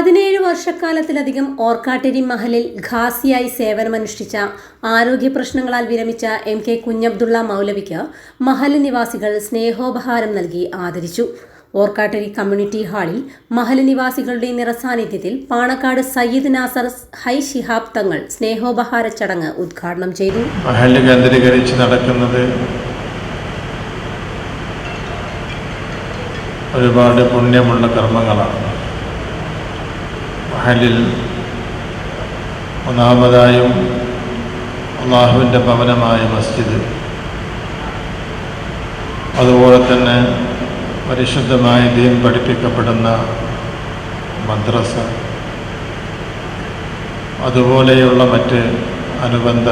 പതിനേഴ് വർഷക്കാലത്തിലധികം ഓർക്കാട്ടരി മഹലിൽ ഖാസിയായി സേവനമനുഷ്ഠിച്ച ആരോഗ്യ പ്രശ്നങ്ങളാൽ വിരമിച്ച എം കെ കുഞ്ഞബ്ദുള്ള മൗലവിക്ക് മഹൽ നിവാസികൾ സ്നേഹോപഹാരം നൽകി ആദരിച്ചു. ഓർക്കാട്ടരി കമ്മ്യൂണിറ്റി ഹാളിൽ മഹൽ നിവാസികളുടെ നിറസാന്നിധ്യത്തിൽ പാണക്കാട് സയ്യിദ് നാസർ ഹൈ ഷിഹാബ് തങ്ങൾ സ്നേഹോപഹാര ചടങ്ങ് ഉദ്ഘാടനം ചെയ്തു. കേന്ദ്രീകരിച്ച് നടക്കുന്നത് ഒരുപാട് പുണ്യമുള്ള കർമ്മങ്ങളാണ്. മഹലിൽ ഒന്നാമതായും അള്ളാഹുവിന്റെ ഭവനമായ മസ്ജിദ്. അതുപോലെ തന്നെ പരിശുദ്ധമായ ദീൻ പഠിപ്പിക്കപ്പെടുന്ന മദ്രസ. അതുപോലെയുള്ള മറ്റ് അനുബന്ധ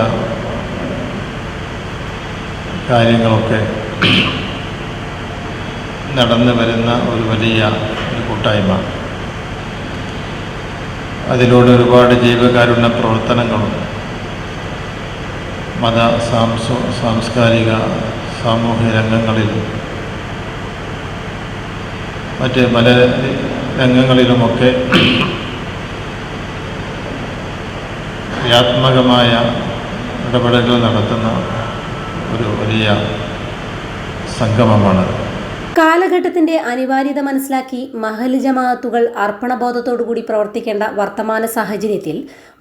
കാര്യങ്ങളൊക്കെ നടന്നു വരുന്ന ഒരു വലിയ ഒരു കൂട്ടായ്മ. അതിലൂടെ ഒരുപാട് ജീവകാരുണ്യ പ്രവർത്തനങ്ങളുണ്ട് മത സാംസ്വ സാംസ്കാരിക സാമൂഹ്യ രംഗങ്ങളിൽ മറ്റ് പല രംഗങ്ങളിലുമൊക്കെ ക്രിയാത്മകമായ ഇടപെടലുകൾ നടത്തുന്ന ഒരു വലിയ സംഗമമാണ്. കാലഘട്ടത്തിന്റെ അനിവാര്യത മനസ്സിലാക്കി മഹൽ ജമാഅത്തുകൾ അർപ്പണബോധത്തോടുകൂടി പ്രവർത്തിക്കേണ്ട വർത്തമാന സാഹചര്യത്തിൽ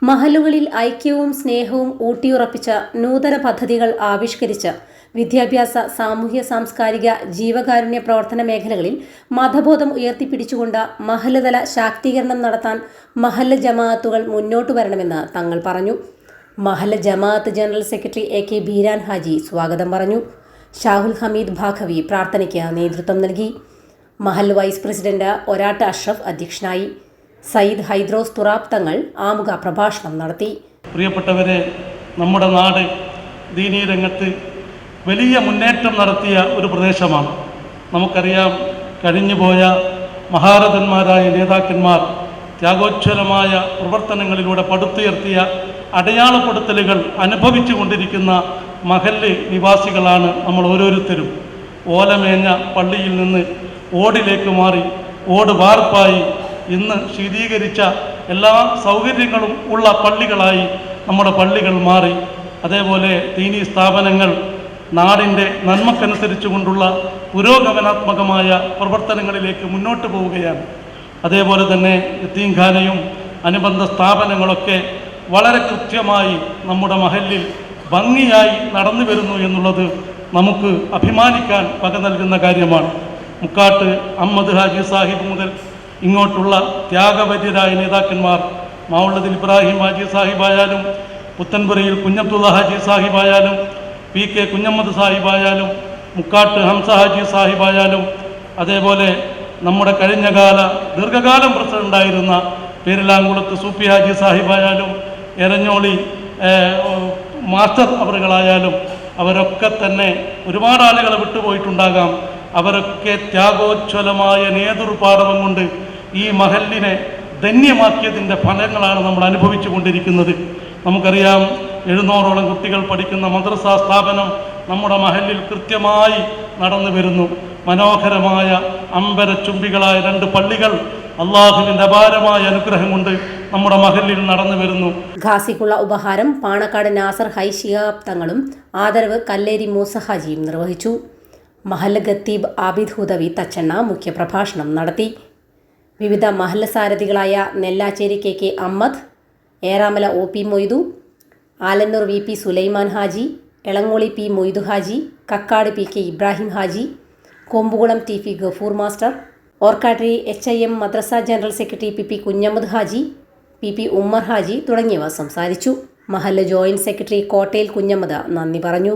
മഹലുകളിൽ ഐക്യവും സ്നേഹവും ഊട്ടിയുറപ്പിച്ച നൂതന പദ്ധതികൾ ആവിഷ്കരിച്ച് വിദ്യാഭ്യാസ സാമൂഹ്യ സാംസ്കാരിക ജീവകാരുണ്യ പ്രവർത്തന മേഖലകളിൽ മതബോധം ഉയർത്തിപ്പിടിച്ചുകൊണ്ട് മഹലുതല ശാക്തീകരണം നടത്താൻ മഹല്ല ജമാഅത്തുകൾ മുന്നോട്ട് വരണമെന്ന് തങ്ങൾ പറഞ്ഞു. മഹല്ല ജമാഅത്ത് general secretary A K Beeran Haji സ്വാഗതം പറഞ്ഞു. ഷാഹുൽ ഹമീദ് ഭാഖവി പ്രാർത്ഥനയ്ക്ക് നേതൃത്വം നൽകി. മഹൽ വൈസ് പ്രസിഡന്റ് ഒരാട്ട് അഷ്റഫ് അധ്യക്ഷനായി സയ്യിദ് ഹൈദ്രോസ് തുറാബ് തങ്ങൾ ആമുഖ പ്രഭാഷണം നടത്തി. പ്രിയപ്പെട്ടവരെ നമ്മുടെ നാട് ദീനീ രംഗത്ത് വലിയ മുന്നേറ്റം നടത്തിയ ഒരു പ്രദേശമാണ്. നമുക്കറിയാം കഴിഞ്ഞുപോയ മഹാരഥന്മാരായ നേതാക്കന്മാർ ത്യാഗോജ്വലമായ പ്രവർത്തനങ്ങളിലൂടെ പടുത്തുയർത്തിയ അടയാളപ്പെടുത്തലുകൾ അനുഭവിച്ചു കൊണ്ടിരിക്കുന്ന മഹല്ല് നിവാസികളാണ് നമ്മൾ ഓരോരുത്തരും. ഓലമേഞ്ഞ പള്ളിയിൽ നിന്ന് ഓടിലേക്ക് മാറി ഓട് വാർപ്പായി ഇന്ന് ശീതീകരിച്ച എല്ലാ സൗകര്യങ്ങളും ഉള്ള പള്ളികളായി നമ്മുടെ പള്ളികൾ മാറി. അതേപോലെ ദീനീ സ്ഥാപനങ്ങൾ നാടിന്റെ നന്മക്കനുസരിച്ച് കൊണ്ടുള്ള പുരോഗമനാത്മകമായ പ്രവർത്തനങ്ങളിലേക്ക് മുന്നോട്ട് പോവുകയാണ്. അതേപോലെ തന്നെ യത്തീംഖാനയും അനുബന്ധ സ്ഥാപനങ്ങളൊക്കെ വളരെ കൃത്യമായി നമ്മുടെ മഹലിൽ ഭംഗിയായി നടന്നു വരുന്നു എന്നുള്ളത് നമുക്ക് അഭിമാനിക്കാൻ പക നൽകുന്ന കാര്യമാണ്. മുക്കാട്ട് അഹമ്മദ് ഹാജി സാഹിബ് മുതൽ ഇങ്ങോട്ടുള്ള ത്യാഗവര്യരായ നേതാക്കന്മാർ മാവുള്ളതിൽ ഇബ്രാഹിം ഹാജി സാഹിബായാലും പുത്തൻപുരയിൽ കുഞ്ഞബ്ദുള്ള ഹാജി സാഹിബായാലും പി കെ കുഞ്ഞമ്മദ് സാഹിബായാലും മുക്കാട്ട് ഹംസ ഹാജി സാഹിബായാലും അതേപോലെ നമ്മുടെ കഴിഞ്ഞകാല ദീർഘകാലം പ്രസിഡന്റായിരുന്ന പേരിലാങ്കുളത്ത് സൂപ്പി ഹാജി സാഹിബായാലും എരഞ്ഞോളി മാസ്റ്റർ അവറുകളായാലും അവരൊക്കെ തന്നെ ഒരുപാട് ആളുകളെ വിട്ടുപോയിട്ടുണ്ടാകാം. അവരൊക്കെ ത്യാഗോജ്വലമായ നേതൃപാടവം കൊണ്ട് ഈ മഹലിനെ ധന്യമാക്കിയതിന്റെ ഫലങ്ങളാണ് നമ്മൾ അനുഭവിച്ചു കൊണ്ടിരിക്കുന്നത്. നമുക്കറിയാം എഴുന്നൂറോളം കുട്ടികൾ പഠിക്കുന്ന മദ്രസ സ്ഥാപനം നമ്മുടെ മഹലിൽ കൃത്യമായി നടന്നു വരുന്നു. മനോഹരമായ അമ്പരച്ചുംബികളായ രണ്ട് പള്ളികൾ അള്ളാഹുവിന്റെ അപാരമായ അനുഗ്രഹം കൊണ്ട് നമ്മുടെ മഹലിൽ നടന്നു വരുന്നു. ഖാസിക്കുള്ള ഉപഹാരം പാണക്കാട് നാസർ ഹൈ തങ്ങളും ആദരവ് കല്ലേരി മൂസഹാജിയും നിർവഹിച്ചു. മഹല്ല ഖത്തീബ് ആബിദ് ഹുദവി തച്ചണ്ണ മുഖ്യപ്രഭാഷണം നടത്തി. വിവിധ മഹല്ല സാരഥികളായ Nellachery K K Ahammed Eramala O P Moidu Alannur V P Sulaiman Haji Elangoli P Moidu Haji Kakkad P K Ibrahim Haji Kombukulam T P Gafoor master Orkkatteri H I M Madrasa general secretary P P Kunhammad Haji P P Ummer Haji തുടങ്ങിയവർ സംസാരിച്ചു. മഹല്ല joint secretary കോട്ടയിൽ കുഞ്ഞമ്മദ നന്ദി പറഞ്ഞു.